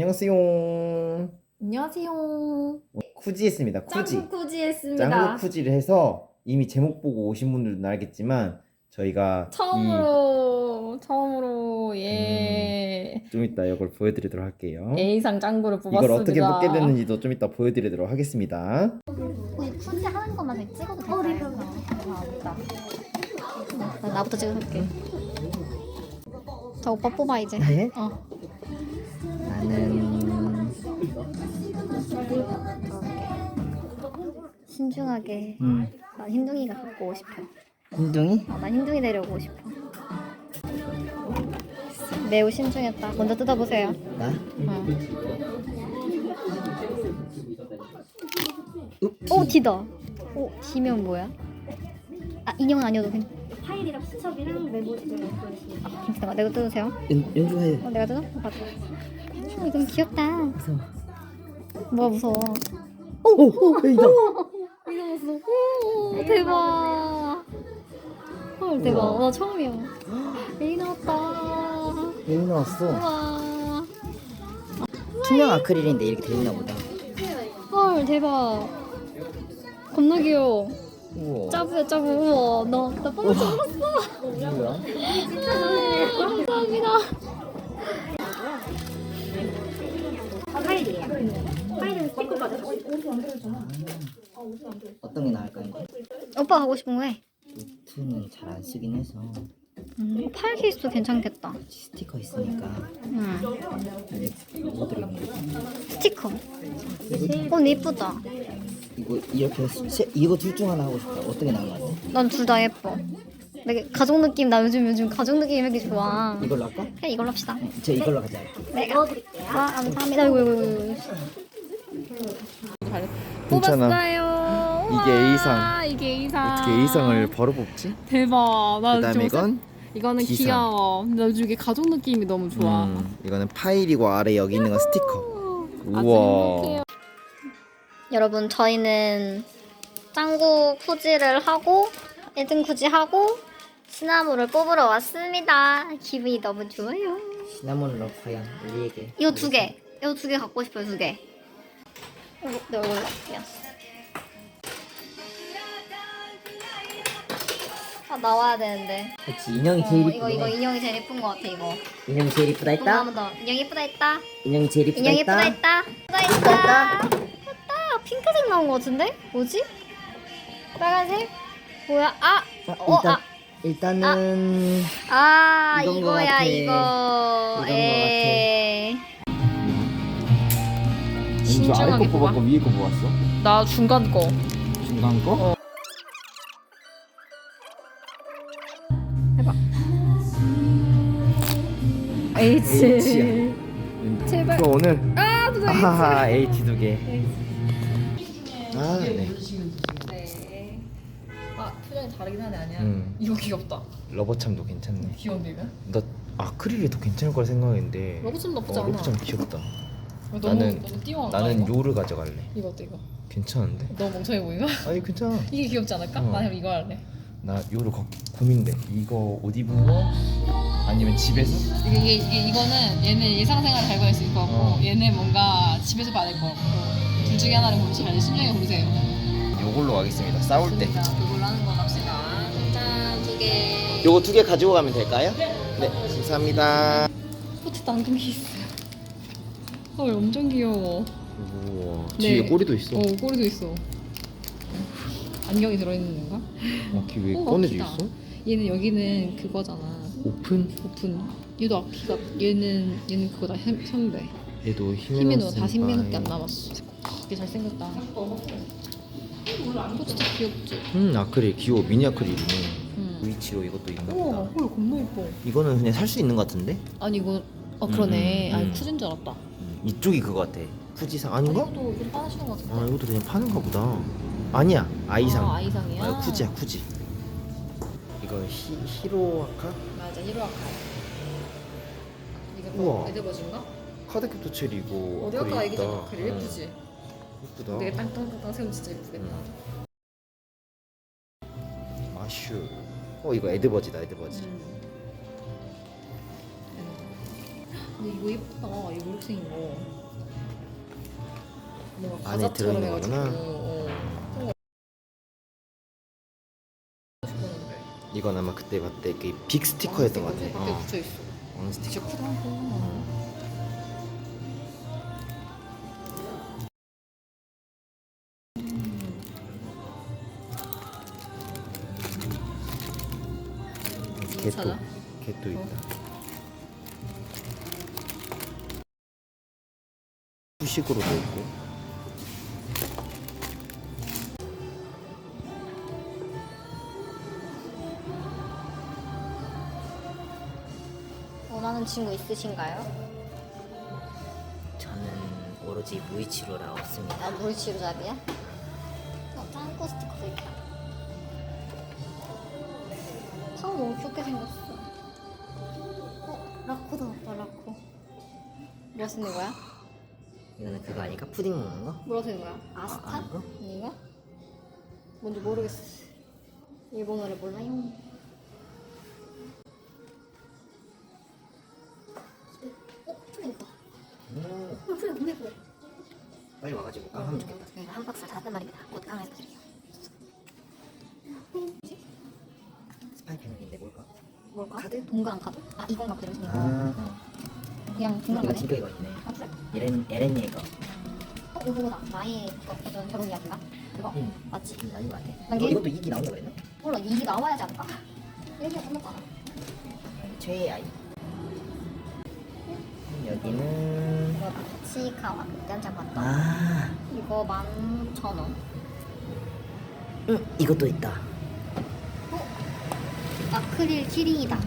안녕하세요. 안녕하세요. 쿠지했습니다. 쿠지. 짱구 쿠지 했습니다. 짱구 쿠지를 해서 이미 제목 보고 오신 분들은 알겠지만 저희가 처음으로 처음으로 예 이, 좀 이따 이걸 보여드리도록 할게요. A상 짱구를 뽑았습니다. 이걸 어떻게 뽑게 됐는지도 좀 이따 보여드리도록 하겠습니다. 우리 쿠지 하는 것만 다 찍어도 될까요? 아. 나, 나부터 찍어볼게. 자, 오빠 뽑아, 이제. 네? 어. 나는 신중하게. 음, 난 흰둥이가 갖고 오고 싶어. 흰둥이? 어, 난 흰둥이 데려오고 싶어. 매우 신중했다. 먼저 뜯어보세요. 나? 어. 오, D다. 오, D면 뭐야? 아, 인형은 아니어도 괜찮아. 파일이랑 수첩이랑 메모지 아, 괜찮아. 내가 뜯으세요. 연, 연주해. 어, 내가 뜯어? 맞아. 오, 이건 귀엽다. 무서워. 뭐가 무서워? 오, 오, 여기다. 이거 무서워. 오, 대박. 헐, 대박. 우와. 나 처음이야. 에이 나왔다. 여기 나왔어. 우와. 투명 아크릴인데 이렇게 돼 있나 보다. 헐, 대박. 겁나 귀여워. 우와. 짜부야, 짜부. 우와, 나, 나 뻔히 찍었어. 뭐야? 아, 감사합니다. 파일이에요. 파일은 스티커 받아서 어떤 게 나을까 이제? 오빠 하고 싶은 거 해. 투는 잘 안 쓰긴 해서 음, 팔 케이스도 괜찮겠다. 스티커 있으니까 음. 뭐 거? 스티커. 어, 근데 이쁘다. 이거 이렇게 세, 이거 둘 중 하나 하고 싶다. 어떤 게 나은 것 같아? 난 둘 다 예뻐. 내가 가족 느낌 나 요즘 요즘 가족 느낌 이렇게 좋아. 이걸로 할까? 그냥 이걸로 합시다. 저 이걸로 가자. 내가 와 감사합니다. 이거 이거 이거. 괜찮아. 뽑았어요. 이게 우와, A상. 이게 A상. 어떻게 A상을 바로 뽑지? 대박. 나 그다음에 좀 이건 이거는 D상. 귀여워. 나 요즘 이게 가족 느낌이 너무 좋아. 음, 이거는 파일이고 아래 여기 있는 건 스티커. 아주 우와. 행복해요. 여러분 저희는 짱구 쿠지를 하고 1등 쿠지 하고 시나모를 뽑으러 왔습니다. 기분이 너무 좋아요. 시나몬로 과연 우리에게 이거 두 개. 이거 두 개 갖고 싶어요. 두 개. 이거 할게요. 아 나와야 되는데. 그렇지 인형이 어, 제일 이거 이쁘네. 이거 인형이 제일 예쁜 것 같아 이거. 인형이 제일 이쁘다 했다. 한번 더. 인형 예쁘다 했다. 인형이 제일 이쁘다 인형 예쁘다 했다. 했다. 예쁘다 했다. 했다. 핑크색 나온 것 같은데? 뭐지? 빨간색? 뭐야? 아! 아, 어, 일단 아. 일단은 아 이건 것 이거야 같아. 이거. 이건 것 에. 신중하게 뽑아. 위에 거 뽑았어? 나 중간 거. 중간 거? H. H야. 제발. 저 오늘 아, 또 아하하 H 두 개. 아 네. 네. 다르긴 하네 아니야. 음. 이거 귀엽다. 러버참도 괜찮네. 귀여운데 이거? 나 아크릴이 더 괜찮을 거라 생각했는데. 러브좀 나쁘지 어, 않아. 러버참 귀엽다. 너무, 나는- 너무 띄워한 나는 이거? 요를 가져갈래. 이거 어때 이거? 괜찮은데? 너무 멍청해 보이나? 아니 괜찮아. 이게 귀엽지 않을까? 어. 나 그럼 이거 할래. 나 요를 거, 고민돼. 이거 옷 입은 거 아니면 집에서? 이게, 이게, 이게 이거는 얘는 일상생활 잘 보낼 수 같고 어. 얘는 뭔가 집에서 것 같고 둘 중에 하나를 고르시 잘 신중히 고르세요. 요걸로 가겠습니다. 싸울 때. 두 개. 요거 두 개 가지고 가면 될까요? 네. 감사합니다. 포트 당근 케이스. 헐, 엄청 귀여워. 우와. 네. 뒤에 꼬리도 있어. 어, 꼬리도 있어. 안경이 들어있는 건가? 어, 귀왜 어, 꺼내져 아프다. 있어? 얘는 여기는 그거잖아. 오픈? 오픈. 얘도 앞키가 얘는 얘는 그거다 현- 현대. 얘도 힘이 힘이 너다 신비밖에 안 남았어. 되게 잘생겼다. 어, 진짜 귀엽지? 음 아크릴 귀여워 미니 아크릴이네. 응. 위치로 이것도 있나 우와, 보다. 헐 겁나 예뻐. 이거는 그냥 살 수 있는 것 같은데? 아니 이거 어 그러네. 음, 음, 아니 음. 쿠진 줄 알았다. 음, 이쪽이 그거 같아. 후지상 아닌가? 이것도 이거 빠지는 것 같은데. 아 이것도 그냥 파는가 보다. 아니야 아이상. 아, 아이상이야. 아, 쿠지야 쿠지. 이거 히, 히로아카? 맞아 히로아카. 이게 우와. 뭐 에드버즈인가? 카드캡터 첼이고 어디 아까 얘기잖아. 그래 응, 예쁘지? 예쁘다. 되게 땅땅땅땅 세우면 진짜 예쁘겠다. 마슈. 어 이거 에드버지다 에드버지. 음. 근데 이거 예쁘다. 이렇게 생긴 거. 뭔가 안에 과자처럼 들어있는 해가지고. 거구나. 어. 이건 아마 그때 봤을 때그빅 스티커였던 것 그때 같아. 어. 붙여 있어. 어느 스티커? 귀엽기도 개또 찾아? 개또 있다. 후식으로도 있고. 원하는 친구 있으신가요? 저는 오로지 무이치로 나왔습니다. 아 물치료잡이야? 어, 짱구 스티커도 있다. 상 너무 귀엽게 생겼어. 어 라코도 왔다 라코. 뭐 쓰는 거야? 이거는 그거 아닐까? 푸딩 먹는 거? 뭐라 쓰는 거야? 아스타? 아, 이거? 이거? 뭔지 모르겠어. 일본어를 몰라요. 어, 풀린다. 음, 어, 풀린 너무 예뻐. 빨리 와가지고 깡 하면 좋겠다. 네, 한 박스 다단 말입니다. 곧 드려요. 뭘까? 카드? 동그란 카드? 아, 이건가 그대로 생긴 거. 아, 그냥 동그란 이거 거네. 집에 이거 있네. 아, 그래? 에렌 에렌 얘가. 어, 이거 그거다. 나의 어떤 결혼 이야기인가? 그거? 응. 맞지? 음, 아닌 것 같아. 난 어, 게- 이것도 이기 나온다 그랬나? 몰라, 이게 나와야지 않을까? 얘기가 끝났잖아. 최애 아이. 여기는 이거다. 치카와 그때 한장 봤다. 아, 이거 11,000원. 응 이것도 있다. 어? 아크릴 키링이다.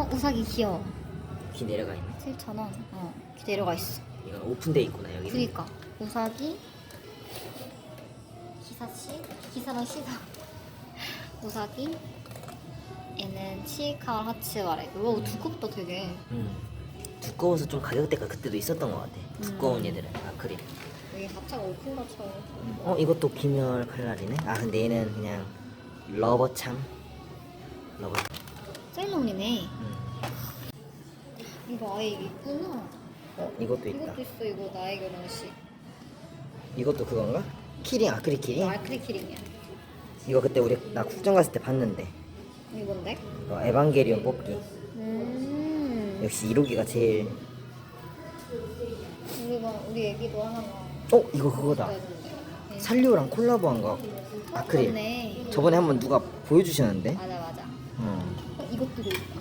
어, 우사기 귀여워. 귀 내려가 있네. 7,000원. 어, 귀 내려가 있어. 이건 오픈돼 있구나 여기. 그니까. 우사기. 기사씨? 기사랑 시사. 우사기. 얘는 치카와 하츠와레. 이거 두껍다 되게. 음. 두꺼워서 좀 가격대가 그때도 있었던 것 같아. 두꺼운 음. 얘들은 아크릴. 여기 자체가 오픈더처럼. 어 이것도 귀멸 칼날이네. 아 근데 얘는 그냥 러버 참. 러버. 세일러문이네. 음. 이거 아예 있구나. 어 이것도 있다. 이것도 있어, 이거 나의 결혼식. 이것도 그건가? 키링 아크릴 키링? 알크릴 키링이야. 이거 그때 우리 나 국정 갔을 때 봤는데. 이건데? 이거 에반게리온 뽑기. 음. 역시 1호기가 제일. 우리가 우리 애기도 하나가. 어 이거 그거다. 있었는데. 살리오랑 콜라보한 거 아크릴. 네 저번에 한번 누가 보여주셨는데. 맞아 맞아. 어. 어, 이것도 있다.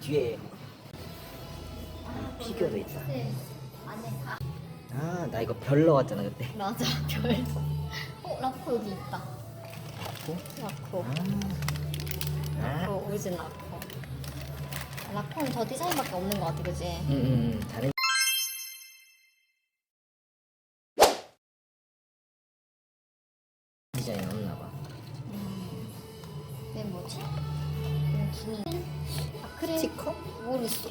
뒤에 피규어도 있다. 아 나 이거 별 넣었잖아 그때. 맞아, 별. 어, 라코 여기 있다. 라코? 라코. 아. 라코, 오리진 라코. 라코는 저 디자인밖에 없는 것 같아, 그지? 음, 음, 음. 다른 얘 뭐지? 이거 기니. 아크릴. 스티커? 모르겠어.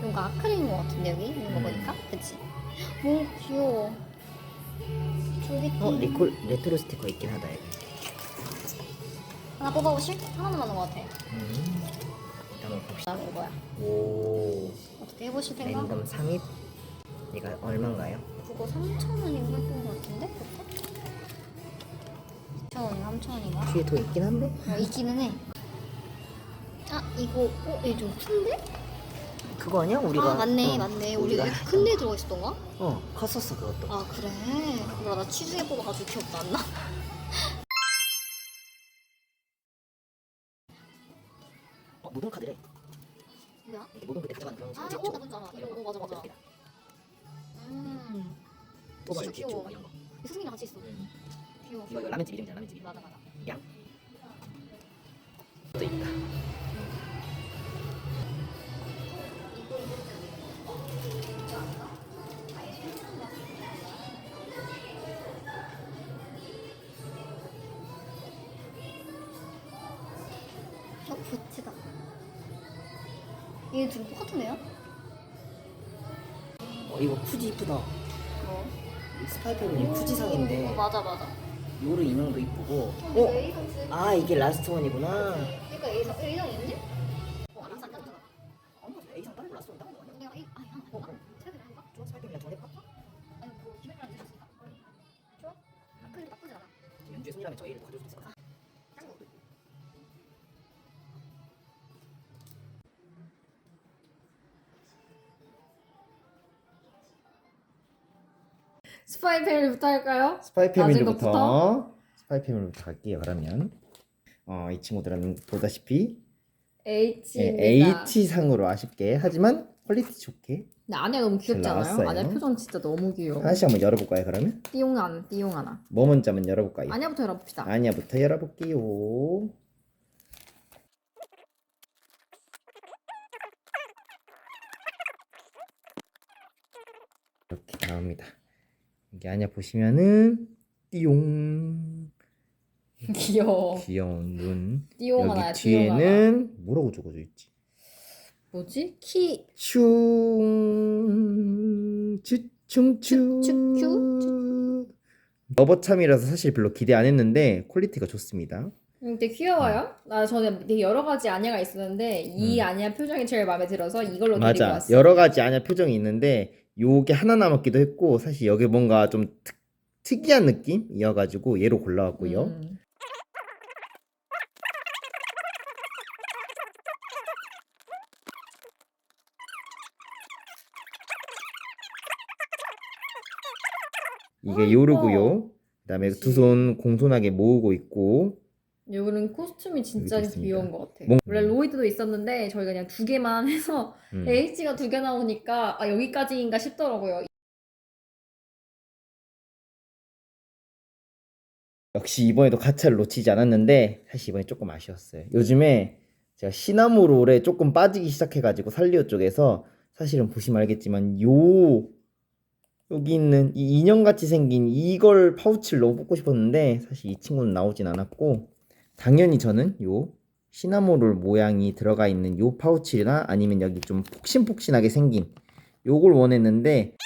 뭔가 아크릴인 것 같은데, 여기? 이런 거 보니까? 그치? 오, 귀여워. 쫄깃해. 어 리콜 레트로 스티커 있긴 하다 여기. 하나 뽑아보실? 하나 남았는 것 같아. 음. 일단 한번 봅시다. 나 이거야. 오 어떻게 해보실 생각? 랜덤 3입. 얘가 얼마인가요? 그거 3,000원인가 했던 것 같은데? 그때? 2,000원인가 3,000원인가? 뒤에 더 있긴 한데. 어, 있기는 해. 아, 이거, 어, 얘 좀 큰데? 그거 아니야? 우리가 아, 맞네, 어, 맞네. 우리가 우리가 큰데 들어있었던가? 어 컸었어 그것도. 아, 그래. 몰라, 나 취중에 뽑아가지고 기억도 안 나. 어 모든 카드래. 뭐야? 이게 모든 그때 가져간 그런 아, 어. 나 뭔지 알아. 이거, 어, 맞아, 맞아. 음. 뽑아 진짜 이렇게 쪽 귀여워. 이런 거. 수승이랑 같이 있어. 음. 이거 이거 라면집 이름이잖아 라면집. 맞아, 맞아. 양. 또 있다. 어, 부티다. 얘 둘이 똑같은데요? 어 이거 푸지 이쁘다. 뭐? 스파이더맨이 푸지상인데 어, 맞아 맞아. 요르 인형도 이쁘고. 어? 아 이게 라스트 원이구나. 그러니까 A상 A상 있니? 스파이 패밀리부터 할까요? 스파이 패밀리부터? 스파이 패밀리부터 갈게요. 그러면 어, 이 친구들은 보다시피 H입니다. 예, H 상으로 아쉽게 하지만 퀄리티 좋게 근데 너무 귀엽지 잘 않아요? 나왔어요. 아니야 표정 진짜 너무 귀여워. 하나씩 한번 열어볼까요? 그러면 띠용안 띠용 하나. 뭐 먼저 한번 열어볼까요? 아니야부터 열어봅시다. 아니야부터 열어볼게요. 이렇게 나옵니다. 이게 아니야 보시면은 띠용 귀여워. 귀여운 눈 띠용하나 여기 띠용하나. 뒤에는 뭐라고 적어져 있지? 뭐지? 키 추- 추- 러버참이라서 사실 별로 기대 안 했는데 퀄리티가 좋습니다. 음, 되게 귀여워요. 나 저는 되게 여러 가지 아니야가 있었는데 이 음. 아니야 표정이 제일 마음에 들어서 이걸로 맞아. 왔어. 여러 가지 아냐 표정이 있는데 요게 하나 남았기도 했고 사실 여기 뭔가 좀 특, 특이한 느낌이어가지고 얘로 골라왔고요. 음. 이게 아, 요르고요. 그다음에. 두 손 공손하게 모으고 있고 요거는 코스튬이 진짜 있습니다. 귀여운 것 같아. 뭔- 원래 로이드도 있었는데 저희가 그냥 두 개만 해서 음. H가 두 개 나오니까 아 여기까지인가 싶더라고요. 역시 이번에도 가차를 놓치지 않았는데 사실 이번에 조금 아쉬웠어요. 요즘에 제가 시나모롤에 조금 빠지기 시작해가지고 살리오 쪽에서 사실은 보시면 알겠지만 요 여기 있는 이 인형같이 생긴 이걸 파우치를 너무 뽑고 싶었는데 사실 이 친구는 나오진 않았고 당연히 저는 요 시나모롤 모양이 들어가 있는 요 파우치나 아니면 여기 좀 폭신폭신하게 생긴 요걸 원했는데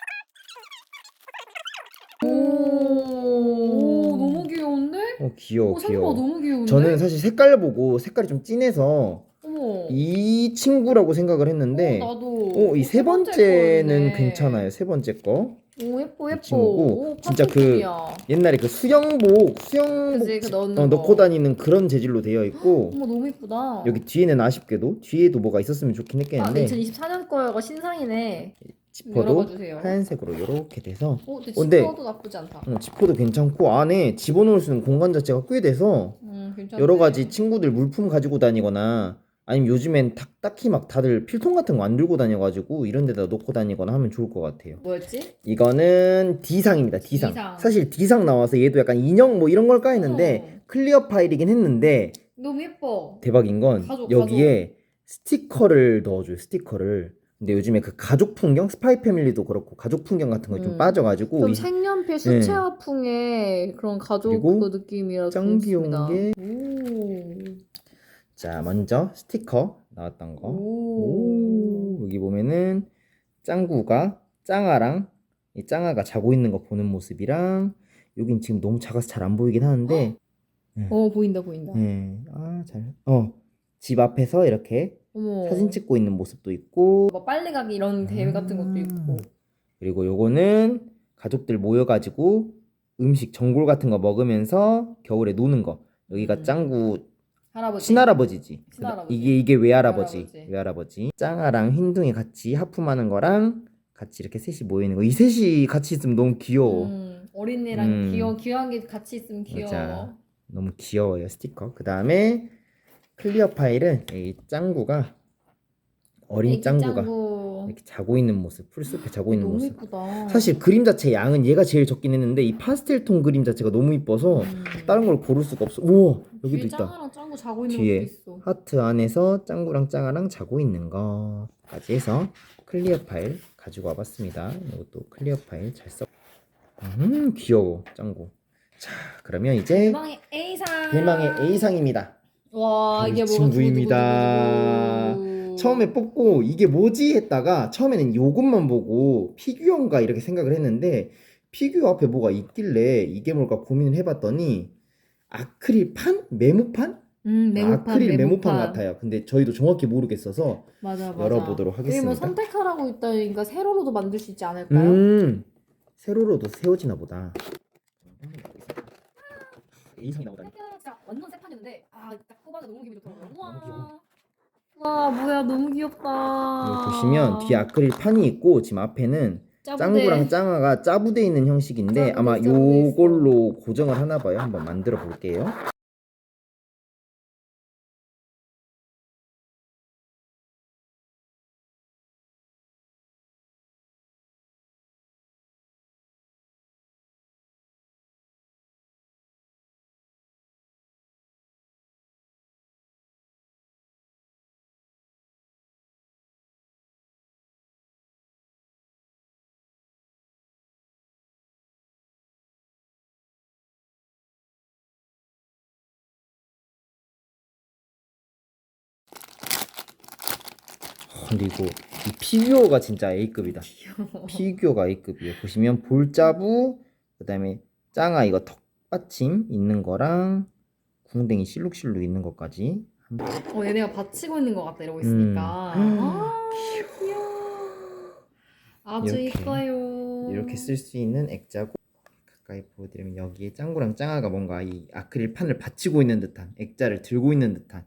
오, 너무 귀여운데? 어 귀여워 오, 생각보다 귀여워 너무 귀여운데? 저는 사실 색깔 보고 색깔이 좀 진해서 어머. 이 친구라고 생각을 했는데 어, 나도. 어, 이세세 번째 번째는 거였네. 괜찮아요. 세 번째 거. 오 예뻐 이 예뻐. 친구고, 오, 진짜 그. 옛날에 그 수영복, 수영복 그치, 그 넣는 어, 거. 넣고 다니는 그런 재질로 되어 있고 어머 너무 예쁘다. 여기 뒤에는 아쉽게도 뒤에도 뭐가 있었으면 좋긴 아, 했겠는데 2024년 거여가 신상이네. 지퍼도 열어봐 주세요. 하얀색으로 이렇게 돼서 오, 근데 근데- 지퍼도 나쁘지 않다. 어, 지퍼도 괜찮고 안에 집어넣을 수 있는 공간 자체가 꽤 돼서 음, 괜찮네. 여러 가지 친구들 물품 가지고 다니거나 아니면 요즘엔 딱, 딱히 막 다들 필통 같은 거 안 들고 다녀가지고 이런 데다 놓고 다니거나 하면 좋을 것 같아요. 뭐였지? 이거는 D상입니다. D상. D상. 사실 D상 나와서 얘도 약간 인형 뭐 이런 걸까 했는데 어. 클리어 파일이긴 했는데 너무 예뻐. 대박인 건 가족, 여기에 스티커를 넣어줘요. 스티커를. 근데 요즘에 그 가족 풍경, 스파이 패밀리도 그렇고 가족 풍경 같은 거에 좀 음. 빠져가지고 좀 이 색연필 수채화풍의 그런 가족 그리고 그 느낌이라서 짱 귀여운 좋습니다. 게- 오. 자 먼저 스티커 나왔던 거. 오. 오, 여기 보면은 짱구가 짱아랑 이 짱아가 자고 있는 거 보는 모습이랑 여긴 지금 너무 작아서 잘 안 보이긴 하는데 어 보인다 보인다. 네. 아, 잘. 어. 집 앞에서 이렇게 어머. 사진 찍고 있는 모습도 있고 뭐 빨리 가기 이런 대회 같은 것도 있고. 그리고 요거는 가족들 모여 가지고 음식 전골 같은 거 먹으면서 겨울에 노는 거. 여기가 음. 짱구 할아버지. 친할아버지지. 친할아버지. 이게 이게 외할아버지. 외할아버지. 외할아버지. 짱아랑 흰둥이 같이 하품하는 거랑 같이 이렇게 셋이 모여 있는 거. 이 셋이 같이 있으면 너무 귀여워. 음, 어린애랑 음. 귀여워 귀여운 게 같이 있으면 귀여워. 맞아. 너무 귀여워요 스티커. 그 다음에 클리어 파일은 이 짱구가 어린 짱구가 짱구. 이렇게 자고 있는 모습, 풀숲에 자고 있는 너무 모습. 예쁘다. 사실 그림 자체 양은 얘가 제일 적긴 했는데 이 파스텔 톤 그림 자체가 너무 이뻐서 음. 다른 걸 고를 수가 없어. 우와 여기도 뒤에 있다. 짱아랑 짱구 자고 있는 뒤에. 것도 있어. 하트 안에서 짱구랑 짱아랑 자고 있는 거까지 해서 클리어 파일 가지고 와봤습니다. 이것도 클리어 파일 잘 써. 음 귀여워 짱구. 자 그러면 이제 대망의 A상. 대망의 A상입니다. 와 이게 이 뭐가. 두구두구두구두구. 처음에 뽑고 이게 뭐지 했다가 처음에는 요것만 보고 피규어인가 이렇게 생각을 했는데 피규어 앞에 뭐가 있길래 이게 뭘까 고민을 해봤더니 아크릴판? 메모판? 음 메모판 아크릴 메모판 같아요. 근데 저희도 정확히 모르겠어서 맞아 맞아 열어보도록 뭐 하겠습니다. 선택하라고 있다니까 세로로도 만들 수 있지 않을까요? 음 세로로도 세워지나 보다. 이상이 나보다. 완전 새 판이었는데 아딱 뽑아서 너무 기분 좋더라고요. 너무 귀여워. 와 뭐야 너무 귀엽다. 보시면 뒤에 아크릴 판이 있고 지금 앞에는 짱구랑 짱아가 짜부돼 있는 형식인데 아마 있어. 요걸로 고정을 하나 봐요. 한번 만들어 볼게요. 그리고 이 피규어가 진짜 A급이다. 피규어가 A급이에요. 보시면 볼자부, 그다음에 짱아 이거 턱받침 있는 거랑 궁뎅이 실룩실룩 있는 것까지. 어 얘네가 받치고 있는 것 같다 이러고 있으니까. 음. 아 귀여워. 아주 이렇게. 이뻐요. 이렇게 쓸 수 있는 액자고 가까이 보여드리면 여기에 짱구랑 짱아가 뭔가 이 아크릴 판을 받치고 있는 듯한 액자를 들고 있는 듯한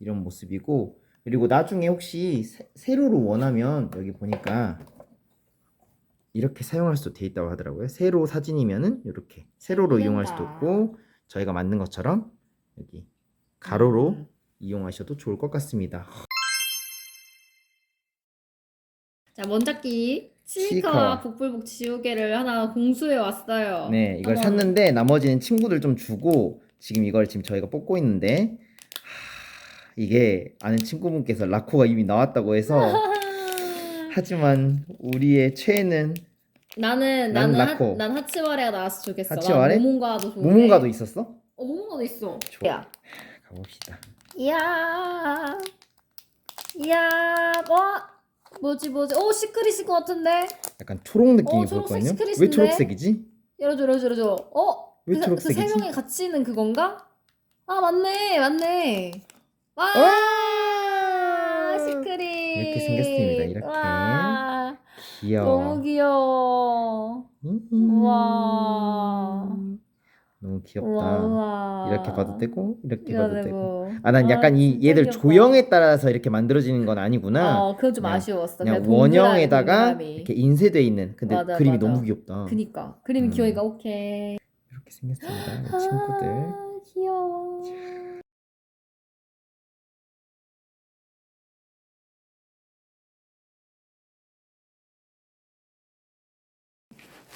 이런 모습이고 그리고 나중에 혹시 세, 세로로 원하면 여기 보니까 이렇게 사용할 수도 돼 있다고 하더라고요. 세로 사진이면은 이렇게 세로로 이용할 수도. 있고 저희가 만든 것처럼 여기 가로로 음. 이용하셔도 좋을 것 같습니다. 자 먼작기 치카와. 치카와 복불복 지우개를 하나 공수해 왔어요. 네, 이걸 한번 샀는데 나머지는 친구들 좀 주고 지금 이걸 지금 저희가 뽑고 있는데 하, 이게 아는 친구분께서 라코가 이미 나왔다고 해서 하지만 우리의 최애는 나는 난 나는 라코. 하, 난 하치와레가 나왔으면 좋겠어. 하치와레? 난 모몬가도 좋은데. 모몬가도 있었어? 어 모몬가도 있어. 좋아. 야. 가봅시다. 이야. 이야. 어? 뭐지 뭐지? 오 시크릿일 것 같은데. 약간 초록 느낌이 어, 초록색 보였거든요. 시크릿인데? 왜 초록색이지? 열어줘 열어줘 열어줘. 어? 왜 그, 초록색이지? 그세 명이 같이 있는 그건가? 아 맞네 맞네. 와. 와! 시크릿. 이렇게 생겼습니다, 이렇게. 와. 귀여워. 너무 귀여워. 음. 우와. 너무 귀엽다. 우와. 이렇게 봐도 되고 이렇게 봐도 되고. 되고. 아, 난 약간 이 얘들 귀엽다. 조형에 따라서 이렇게 만들어지는 건 아니구나. 어, 그건 좀 그냥- 아쉬웠어. 그냥 동그라미, 원형에다가 동그라미. 이렇게 인쇄돼 있는. 근데 맞아, 그림이 맞아. 너무 귀엽다. 그니까 그림이 음. 귀여우니까 오케이. 이렇게 생겼습니다. 이 친구들. 아, 귀여워.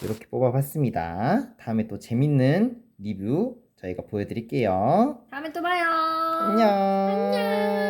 이렇게 뽑아봤습니다. 다음에 또 재밌는 리뷰 저희가 보여드릴게요. 다음에 또 봐요. 안녕.